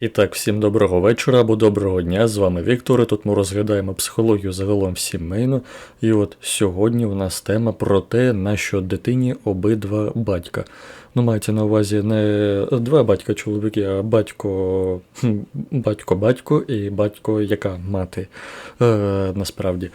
І так, всім доброго вечора або доброго дня. З вами Віктор. і Тут ми розглядаємо психологію загалом сімейну. І от сьогодні у нас тема про те, на що дитині обидва батька. Ну, мається на увазі не два батька чоловіки, а батько, батько-батько і батько, яка мати е, насправді.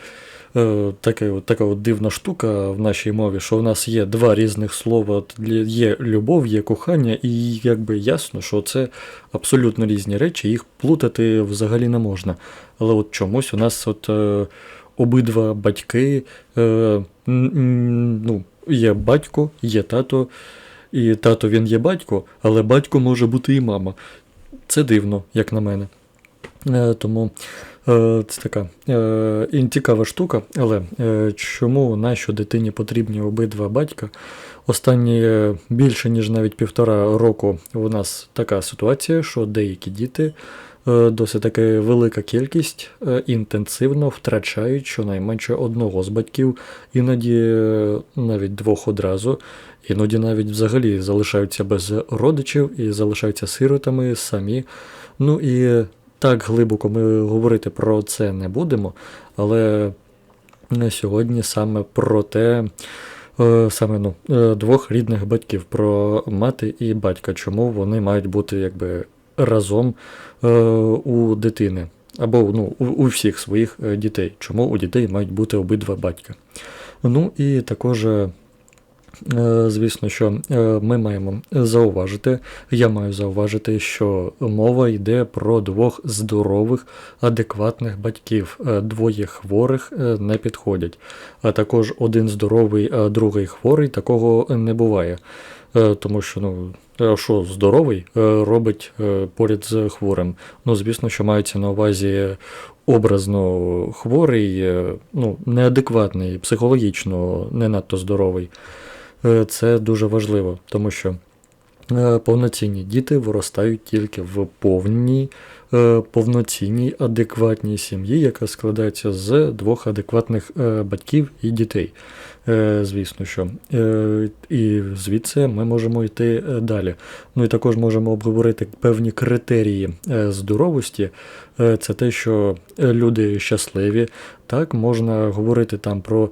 Е, така, така от дивна штука в нашій мові, що в нас є два різних слова. Є любов, є кохання, і якби ясно, що це абсолютно різні речі, їх плутати взагалі не можна. Але от чомусь у нас от е, обидва батьки, е, ну, є батько, є тато, і тато він є батько, але батько може бути і мама. Це дивно, як на мене. Тому це така е, цікава штука, але е, чому нащо дитині потрібні обидва батька? Останні е, більше ніж навіть півтора року у нас така ситуація, що деякі діти, е, досить таки велика кількість, е, інтенсивно втрачають щонайменше одного з батьків, іноді е, навіть двох одразу, іноді навіть взагалі залишаються без родичів і залишаються сиротами самі. Ну і так глибоко ми говорити про це не будемо, але е, сьогодні саме про те, е, саме ну, е, двох рідних батьків, про мати і батька, чому вони мають бути якби разом у дитини. Або ну, у, всіх своїх дітей. Чому у дітей мають бути обидва батька. Ну і також, звісно, що е, ми маємо зауважити, я маю зауважити, що мова йде про двох здорових, адекватних батьків. Е, Двоє хворих е, не підходять. А також один здоровий, а другий хворий, такого не буває. Е, Тому що, ну, е, що здоровий е, робить е, поряд з хворим. Ну, звісно, що мається на увазі образно хворий, е, ну, неадекватний, психологічно не надто здоровий. Е, Це дуже важливо, тому що е, повноцінні діти виростають тільки в повній, е, повноцінній, адекватній сім'ї, яка складається з двох адекватних батьків і дітей. Звісно, що. І звідси ми можемо йти далі. Ну і також можемо обговорити певні критерії здоровості. Це те, що люди щасливі. Так, можна говорити там про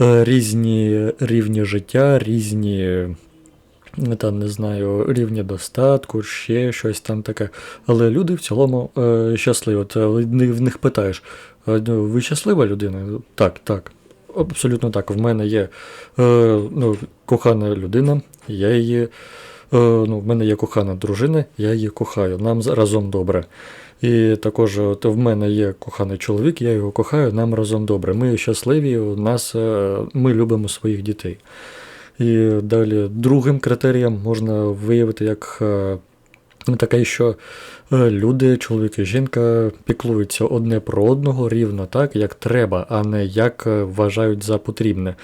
різні рівні життя, різні. е, Там не знаю, рівні достатку, ще щось там таке. Але люди в цілому е, щасливі. От е, в них питаєш, ну, ви щаслива людина? Так, так. Абсолютно так. В мене є е, ну, кохана людина, я її. Е, ну, в мене є кохана дружина, я її кохаю. Нам разом добре. І також от в мене є коханий чоловік, я його кохаю, нам разом добре. Ми щасливі, у нас е, ми любимо своїх дітей. І далі другим критерієм можна виявити як е, таке, що люди, чоловік і жінка, піклуються одне про одного рівно так, як треба, а не як е, вважають за потрібне.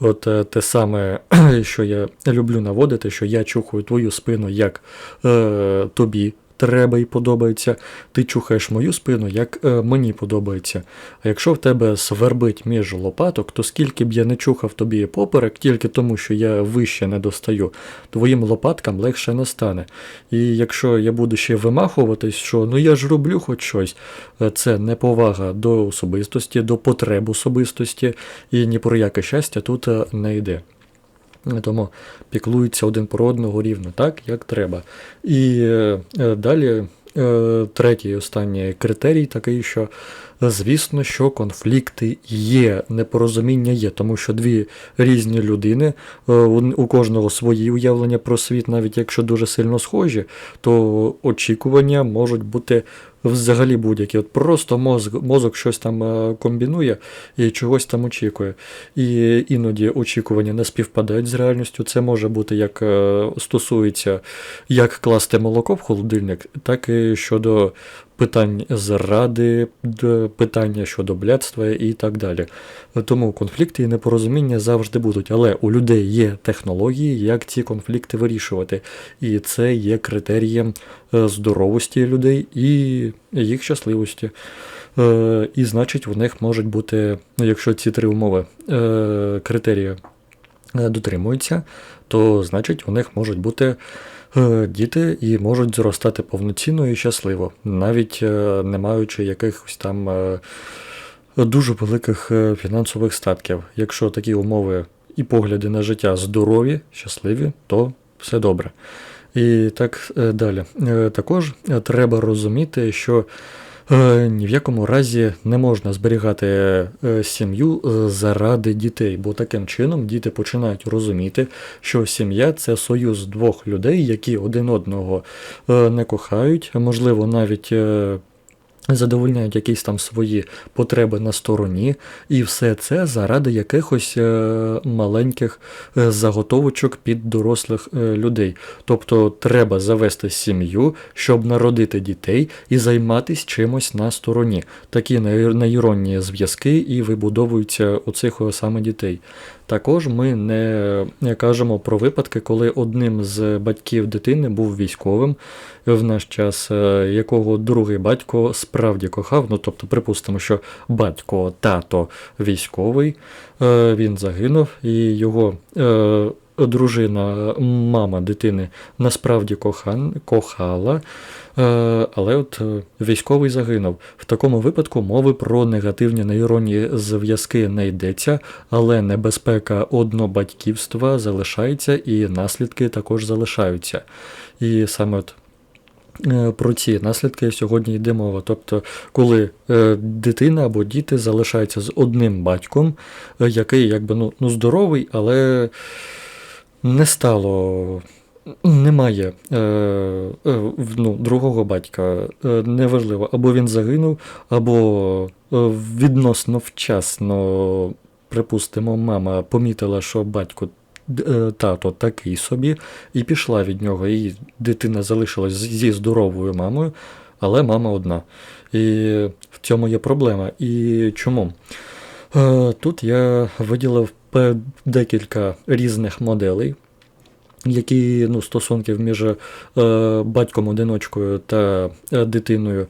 От е, те саме, що я люблю наводити, що я чухаю твою спину, як е, тобі. Треба і подобається, ти чухаєш мою спину, як е, мені подобається. А якщо в тебе свербить між лопаток, то скільки б я не чухав тобі поперек, тільки тому, що я вище не достаю, твоїм лопаткам легше не стане. І якщо я буду ще вимахуватись, що ну я ж роблю хоч щось, е, це неповага до особистості, до потреб особистості, і ні про яке щастя тут е, не йде. Тому піклуються один про одного рівно, так, як треба. І е, далі е, третій останній критерій такий, що е, звісно, що конфлікти є, непорозуміння є, тому що дві різні людини, е, у кожного свої уявлення про світ, навіть якщо дуже сильно схожі, то очікування можуть бути взагалі будь-які. От просто мозок, мозок щось там е, комбінує і чогось там очікує. І іноді очікування не співпадають з реальністю. Це може бути як е, стосується як класти молоко в холодильник, так і щодо питань зради, питання щодо блядства і так далі. Тому конфлікти і непорозуміння завжди будуть, але у людей є технології, як ці конфлікти вирішувати. І це є критерієм е, здоровості людей і їх щасливості. Е, І значить, у них можуть бути, якщо ці три умови е, критерії дотримуються, то значить у них можуть бути діти і можуть зростати повноцінно і щасливо, навіть е, не маючи якихось там е, дуже великих е, фінансових статків. Якщо такі умови і погляди на життя здорові, щасливі, то все добре. І так е, далі. Е, Також е, треба розуміти, що е, ні в якому разі не можна зберігати е, сім'ю е, заради дітей, бо таким чином діти починають розуміти, що сім'я це союз двох людей, які один одного е, не кохають, можливо навіть. Задовольняють якісь там свої потреби на стороні, і все це заради якихось е, маленьких е, заготовочок під дорослих е, людей. Тобто треба завести сім'ю, щоб народити дітей і займатися чимось на стороні. Такі ней- нейронні зв'язки і вибудовуються у цих саме дітей. Також ми не кажемо про випадки, коли одним з батьків дитини був військовим в наш час, е, якого другий батько справді кохав. Ну тобто, припустимо, що батько, тато військовий, е, він загинув, і його е, дружина, мама дитини насправді кохан, кохала. Е, Але от е, військовий загинув. В такому випадку мови про негативні нейронні зв'язки не йдеться, але небезпека однобатьківства залишається і наслідки також залишаються. І саме от е, про ці наслідки сьогодні йде мова. Тобто, коли дитина або діти залишаються з одним батьком, який якби ну, ну здоровий, але не стало. Немає е, е, ну, другого батька. Е, неважливо, або він загинув, або е, відносно вчасно, припустимо, мама помітила, що батько е, тато такий собі, і пішла від нього. І дитина залишилась зі здоровою мамою, але мама одна. І в цьому є проблема. І чому? Е, Тут я виділив декілька різних моделей, які ну, стосунків між е, батьком-одиночкою та е, дитиною.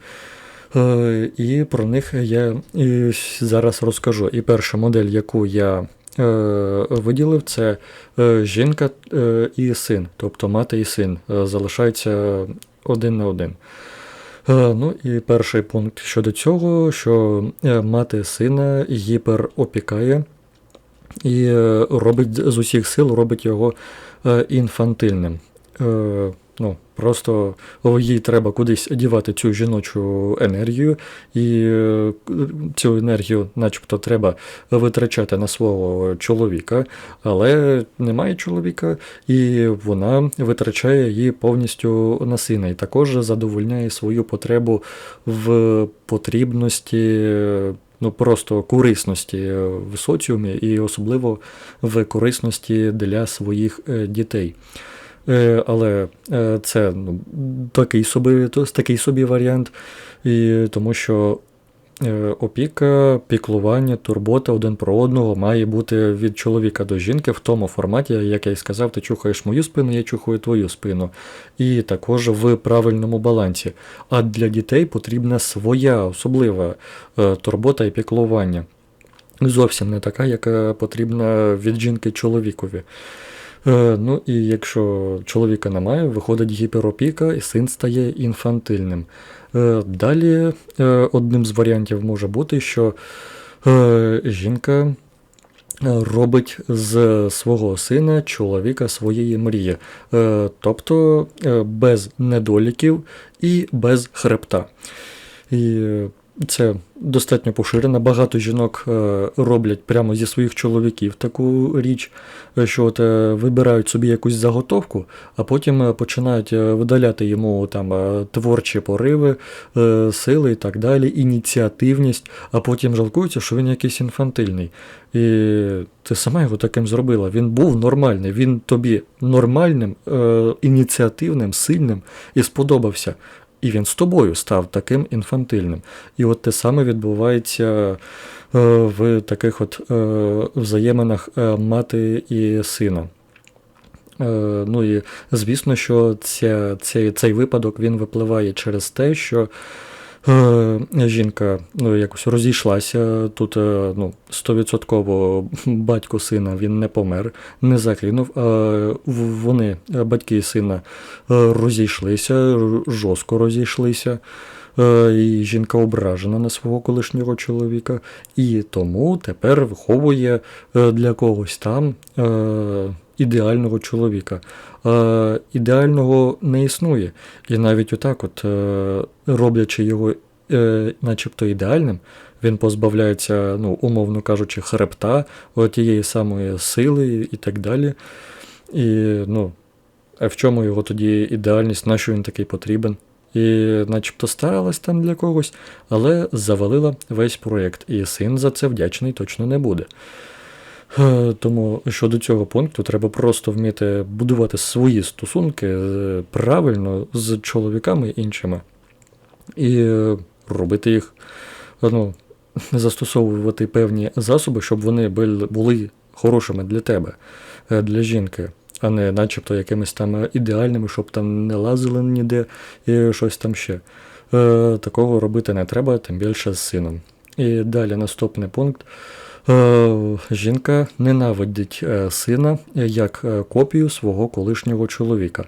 Е, і про них я і зараз розкажу. І перша модель, яку я е, виділив, це е, жінка е, і син, тобто мати і син залишаються один на один. Ну і перший пункт щодо цього, що мати сина гіперопікає і е, робить з усіх сил робить його е, інфантильним. Е, Ну, просто їй треба кудись дівати цю жіночу енергію, і цю енергію, начебто, треба витрачати на свого чоловіка, але немає чоловіка, і вона витрачає її повністю на сина, і також задовольняє свою потребу в потрібності. Ну, просто корисності в соціумі і особливо в корисності для своїх е, дітей. Е, Але е, це ну, такий собі, такий собі варіант, і тому що опіка, піклування, турбота один про одного має бути від чоловіка до жінки в тому форматі, як я й сказав, ти чухаєш мою спину, я чухаю твою спину. І також в правильному балансі. А для дітей потрібна своя особлива е, турбота і піклування. Зовсім не така, яка потрібна від жінки чоловікові. Е, Ну і якщо чоловіка немає, виходить гіперопіка, і син стає інфантильним. Е, Далі е, одним з варіантів може бути, що е, жінка робить з свого сина чоловіка своєї мрії, тобто без недоліків і без хребта. І це достатньо поширено. Багато жінок е, роблять прямо зі своїх чоловіків таку річ, що от е, вибирають собі якусь заготовку, а потім е, починають видаляти йому там творчі пориви, сили і так далі, ініціативність, а потім жалкуються, що він якийсь інфантильний. І ти сама його таким зробила. Він був нормальний, він тобі нормальним, ініціативним, сильним і сподобався. І він з тобою став таким інфантильним. І от те саме відбувається е, в таких от е, взаєминах е, мати і сина. Ну і звісно, що ця, цей, цей випадок він випливає через те, що жінка ну, якось розійшлася. Тут е, ну, 100% батько сина він не помер, не загинув. Вони, е, батьки сина, е, розійшлися, жорстко розійшлися. Е, І жінка ображена на свого колишнього чоловіка, і тому тепер виховує е, для когось там е, ідеального чоловіка. Е, Ідеального не існує. І навіть отак, от, е, роблячи його е, начебто ідеальним, він позбавляється, ну, умовно кажучи, хребта, тієї самої сили і так далі. І, ну, а в чому його тоді ідеальність, на що він такий потрібен? І начебто старалась там для когось, але завалила весь проєкт, і син за це вдячний точно не буде. Е, Тому щодо цього пункту треба просто вміти будувати свої стосунки е, правильно з чоловіками іншими і робити їх, е, ну, застосовувати певні засоби, щоб вони були хорошими для тебе, для жінки, а не начебто якимись там ідеальними, щоб там не лазили ніде і щось там ще. Е, Такого робити не треба, тим більше з сином. І далі наступний пункт. Е, Жінка ненавидить е, сина як е, копію свого колишнього чоловіка.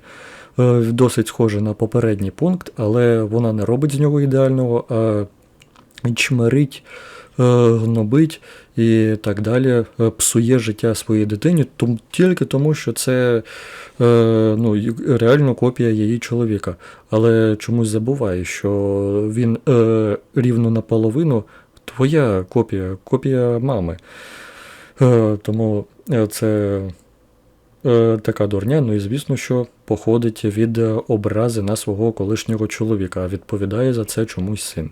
Досить схоже на попередній пункт, але вона не робить з нього ідеального, а чмирить, е, гнобить і так далі, псує життя своїй дитині тільки тому, що це ну, реально копія її чоловіка. Але чомусь забуває, що він рівно наполовину твоя копія, копія мами. Е, тому е, це е, така дурня, ну і звісно, що походить від образи на свого колишнього чоловіка, а відповідає за це чомусь син.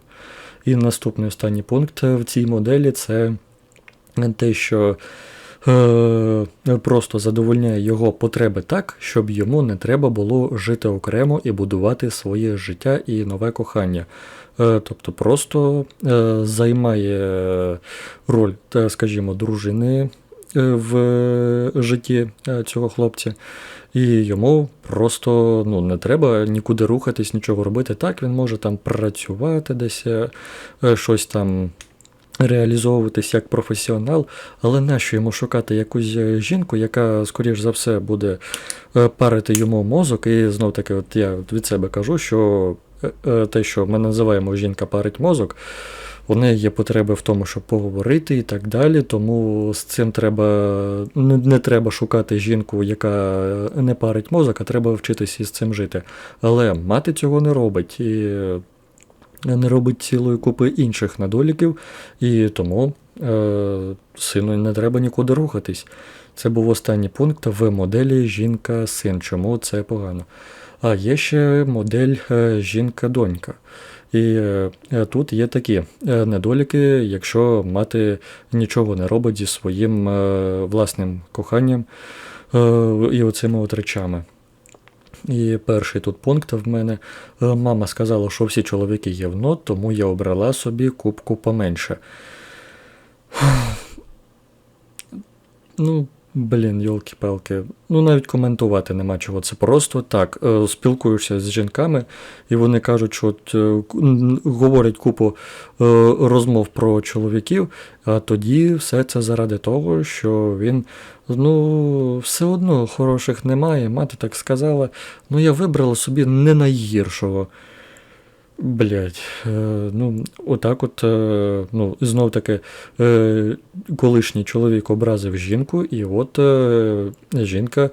І наступний останній пункт в цій моделі це те, що просто задовольняє його потреби так, щоб йому не треба було жити окремо і будувати своє життя і нове кохання. Е, Тобто просто е, займає роль, скажімо, дружини е, в житті е, цього хлопця, і йому просто ну, не треба нікуди рухатись, нічого робити. Так, він може там працювати десь, е, е, щось там реалізовуватись як професіонал, але нащо йому шукати якусь е, жінку, яка, скоріш за все, буде е, парити йому мозок, і знов таки, от я від себе кажу, що е, те, що ми називаємо жінка парить мозок, у неї є потреби в тому, щоб поговорити і так далі. Тому з цим треба не, не треба шукати жінку, яка не парить мозок, а треба вчитися із цим жити. Але мати цього не робить. І не робить цілої купи інших недоліків, і тому е, сину не треба нікуди рухатись. Це був останній пункт в моделі жінка-син. Чому це погано? А є ще модель е, жінка-донька. І е, тут є такі е, недоліки, якщо мати нічого не робить зі своїм власним коханням і оцими от речами. І перший тут пункт в мене. Е, Мама сказала, що всі чоловіки є в тому я обрала собі кубку поменше. Ну, блін, йолки-палки. Ну, навіть коментувати нема чого. Це просто так. е, Спілкуєшся з жінками, і вони кажуть, що от, е, говорять купу е, розмов про чоловіків, а тоді все це заради того, що він Ну, все одно хороших немає. Мати так сказала. Ну, я вибрала собі не найгіршого. Блять, е, ну, отак от, е, ну, знов таки, е, колишній чоловік образив жінку, і от жінка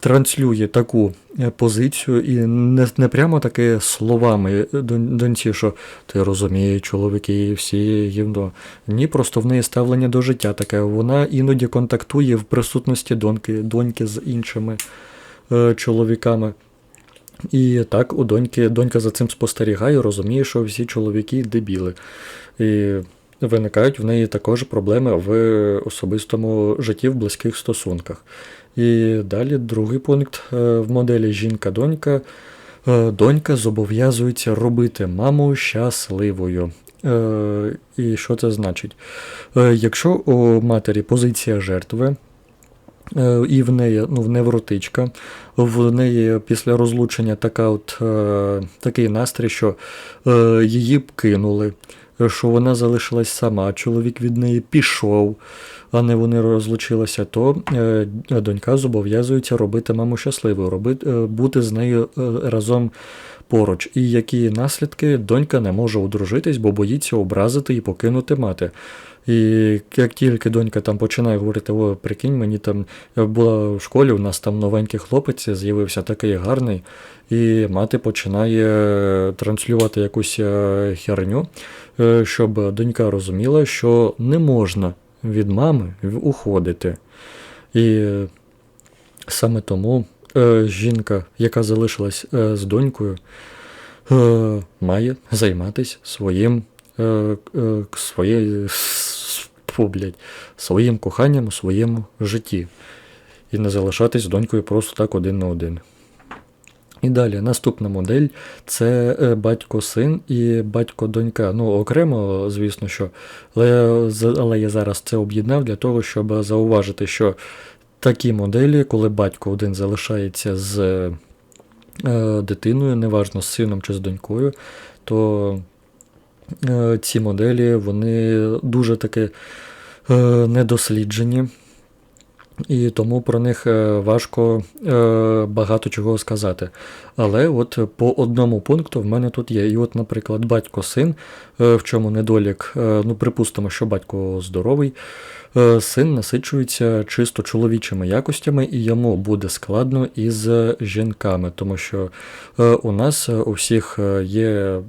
транслює таку позицію, і не, не прямо таки словами дон- доньці, що ти розумієш, чоловіки всі гівно. Ні, просто в неї ставлення до життя таке. Вона іноді контактує в присутності доньки, доньки з іншими чоловіками. І так у доньки, донька за цим спостерігає, розуміє, що всі чоловіки дебіли. І виникають в неї також проблеми в особистому житті в близьких стосунках. І далі другий пункт е, в моделі жінка-донька. Е, Донька зобов'язується робити маму щасливою. Е, І що це значить? Якщо у матері позиція жертви, І в неї ну, невротичка. В неї після розлучення така от, е, такий настрій, що е, її б кинули, е, що вона залишилась сама, чоловік від неї пішов, а не вони розлучилися, то е, донька зобов'язується робити маму щасливою, робити, е, бути з нею е, разом поруч. І які наслідки донька не може одружитись, бо боїться образити і покинути мати. І як тільки донька там починає говорити, о, прикинь, мені там я була в школі, у нас там новенький хлопець з'явився такий гарний, і мати починає транслювати якусь е, херню, е, щоб донька розуміла, що не можна від мами уходити. І е, саме тому е, жінка, яка залишилась е, з донькою, е, має займатися своїм, е, е, своє, с- фу, блядь, своїм коханням у своєму житті. І не залишатись з донькою просто так один на один. І далі наступна модель це е, батько-син і батько-донька. Ну, окремо, звісно, що. Але, але я зараз це об'єднав для того, щоб зауважити, що такі моделі, коли батько один залишається з е, дитиною, неважно з сином чи з донькою, то е, ці моделі вони дуже таки недосліджені. І тому про них е, важко е, багато чого сказати. Але от по одному пункту в мене тут є. І от, наприклад, батько-син, е, в чому недолік, е, ну, припустимо, що батько здоровий, е, син насичується чисто чоловічими якостями, і йому буде складно із жінками, тому що е, у нас е, у всіх е, є.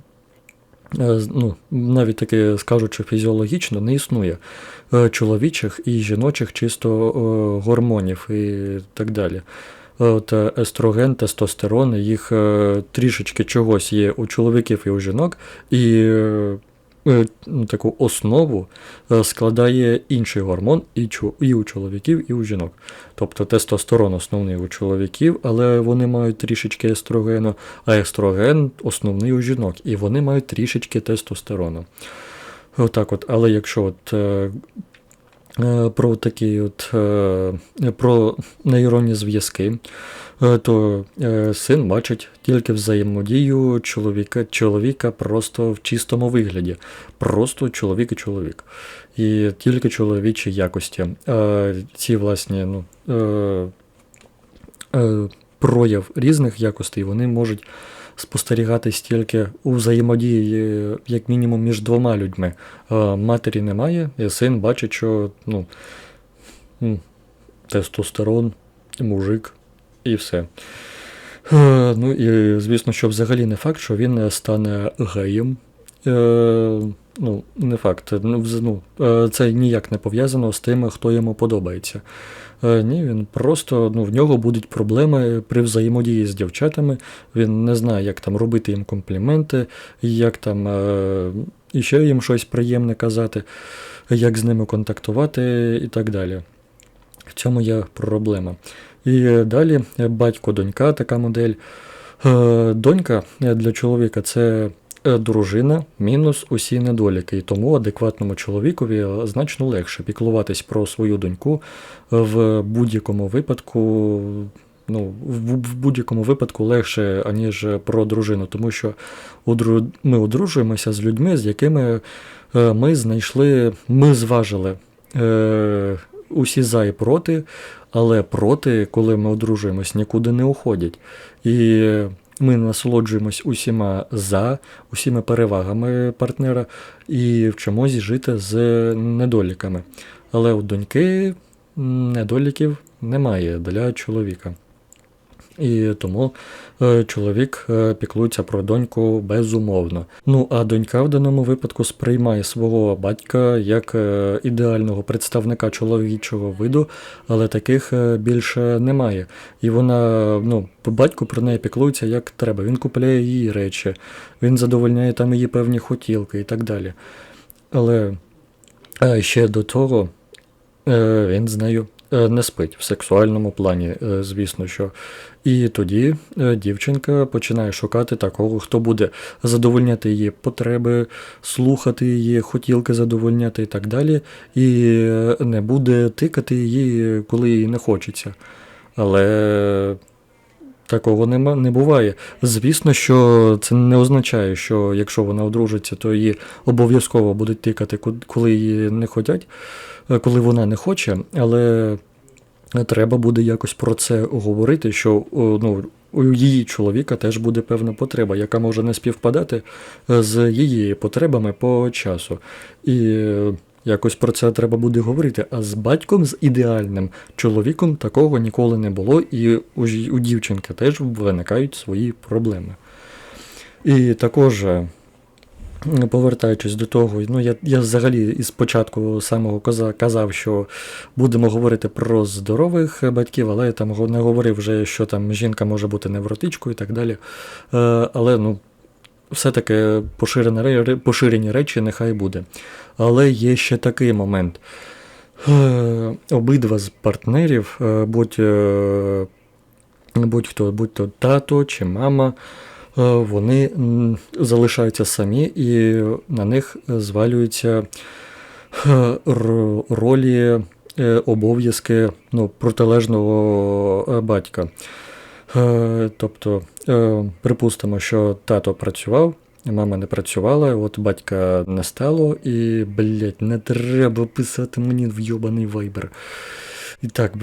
Е, Ну, навіть таки скажучи, фізіологічно не існує е, чоловічих і жіночих чисто е, гормонів і так далі. От естроген, тестостерон, їх трішечки чогось є у чоловіків і у жінок, і таку основу е, складає інший гормон і, у чоловіків, і у жінок. Тобто тестостерон основний у чоловіків, але вони мають трішечки естрогену, а естроген основний у жінок, і вони мають трішечки тестостерону. Отак от, але якщо от е, е, про такі от е, про нейронні зв'язки, е, то е, син бачить тільки взаємодію чоловіка, чоловіка просто в чистому вигляді. Просто чоловік і чоловік. І тільки чоловічі якості. Е, ці власні ну, е, е, прояв різних якостей вони можуть спостерігатись тільки у взаємодії, е, як мінімум, між двома людьми. Е, Матері немає, і син бачить, що ну, тестостерон, мужик і все. Е, Ну і звісно, що взагалі не факт, що він стане геєм. Е, ну, не факт. Ну, ну, це ніяк не пов'язано з тим, хто йому подобається. Е, Ні, він просто ну, в нього будуть проблеми при взаємодії з дівчатами. Він не знає, як там робити їм компліменти, як там е, іще їм щось приємне казати, як з ними контактувати і так далі. В цьому є проблема. І далі батько-донька, така модель. Е, Донька для чоловіка це дружина мінус усі недоліки. І тому адекватному чоловікові е, значно легше піклуватись про свою доньку в будь-якому випадку. Ну, в, будь-якому випадку легше, аніж про дружину, тому що ми одружуємося з людьми, з якими е, ми знайшли, ми зважили е, усі за і проти, але проти, коли ми одружуємось, нікуди не уходять. І ми насолоджуємось усіма за, усіма перевагами партнера і вчимось жити з недоліками. Але у доньки недоліків немає для чоловіка. І тому е, чоловік е, піклується про доньку безумовно. Ну а донька в даному випадку сприймає свого батька як е, ідеального представника чоловічого виду, але таких більше немає. І вона, ну, батько про неї піклується як треба. Він купляє її речі, він задовольняє там її певні хотілки і так далі. Але ще до того він з нею не спить в сексуальному плані, е, звісно що. І тоді е, дівчинка починає шукати такого, хто буде задовольняти її потреби, слухати її, хотілки задовольняти і так далі, і е, не буде тикати її, коли їй не хочеться. Але такого нема, не буває. Звісно, що це не означає, що якщо вона одружиться, то її обов'язково будуть тикати, коли її не хотять, е, коли вона не хоче, але треба буде якось про це говорити, що ну, у її чоловіка теж буде певна потреба, яка може не співпадати е, з її потребами по часу. І е, якось про це треба буде говорити. А з батьком, з ідеальним чоловіком, такого ніколи не було, і у, у дівчинки теж виникають свої проблеми. І також. е, Повертаючись до того, ну я, я взагалі із початку самого казав, що будемо говорити про здорових батьків, але я там не говорив вже, що там жінка може бути невротичкою і так далі. Е, але ну, все-таки поширені, речі нехай буде. Але є ще такий момент. Е, обидва з партнерів, е, е, будь-хто, будь то тато чи мама, вони залишаються самі і на них звалюються ролі, обов'язки ну, протилежного батька. Е, Тобто, е, припустимо, що тато працював, мама не працювала, от батька не стало, і, блядь, не треба писати мені в йобаний вайбер. І так,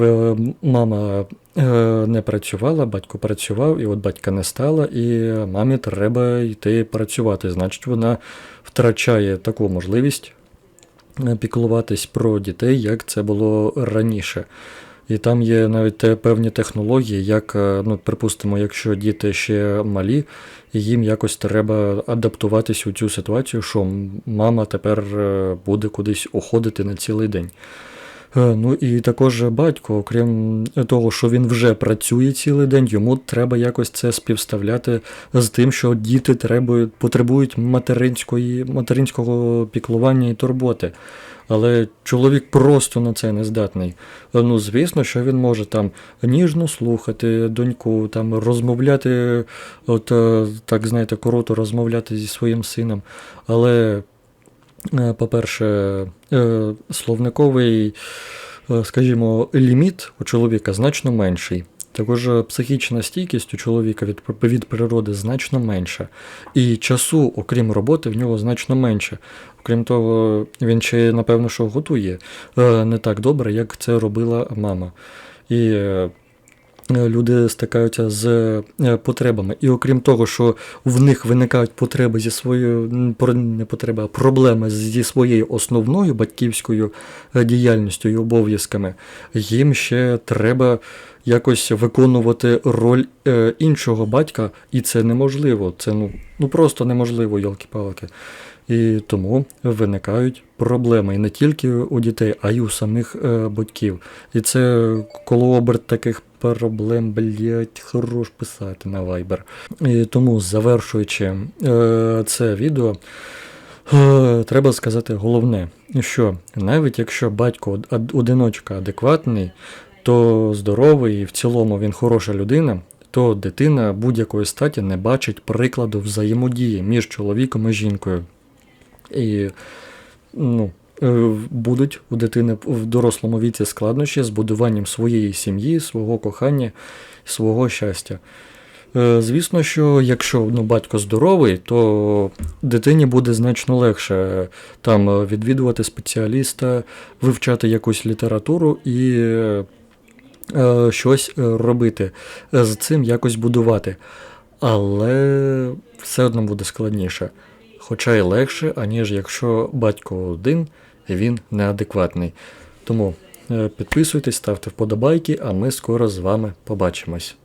мама е, не працювала, батько працював, і от батька не стало, і мамі треба йти працювати. Значить, вона втрачає таку можливість піклуватись про дітей, як це було раніше. І там є навіть те певні технології, як, е, ну, припустимо, якщо діти ще малі, і їм якось треба адаптуватись у цю ситуацію, що мама тепер е, буде кудись уходити на цілий день. Е, Ну і також батько, окрім того, що він вже працює цілий день, йому треба якось це співставляти з тим, що діти требують, потребують материнської, материнського піклування і турботи. Але чоловік просто на це не здатний. Е, Ну, звісно, що він може там ніжно слухати доньку, там розмовляти, от е, так знаєте, круто розмовляти зі своїм сином. Але По-перше, е, словниковий, е, скажімо, ліміт у чоловіка значно менший. Також е, психічна стійкість у чоловіка від, від природи значно менша. І часу, окрім роботи, в нього значно менше. Окрім того, він ще, напевно, що готує е, не так добре, як це робила мама. І е, е, люди стикаються з е, потребами. І окрім того, що в них виникають потреби зі своєю не потреби, а проблеми зі своєю основною батьківською е, діяльністю і обов'язками, їм ще треба якось виконувати роль е, іншого батька, і це неможливо. Це ну, ну просто неможливо, йолки-палки. І тому виникають проблеми і не тільки у дітей, а й у самих е, батьків. І це колооберт таких проблем, блять, хорош писати на Viber. І тому, завершуючи е, це відео, е, треба сказати головне, що навіть якщо батько одиночка адекватний, то здоровий і в цілому він хороша людина, то дитина будь-якої статі не бачить прикладу взаємодії між чоловіком і жінкою. І ну, будуть у дитини в дорослому віці складнощі з будуванням своєї сім'ї, свого кохання, свого щастя. Е, Звісно, що якщо ну, батько здоровий, то дитині буде значно легше там е, відвідувати спеціаліста, вивчати якусь літературу і е, е, щось е, робити, е, з цим якось будувати. Але все одно буде складніше. Хоча й легше, аніж якщо батько один він неадекватний. Тому е, підписуйтесь, ставте вподобайки, а ми скоро з вами побачимось.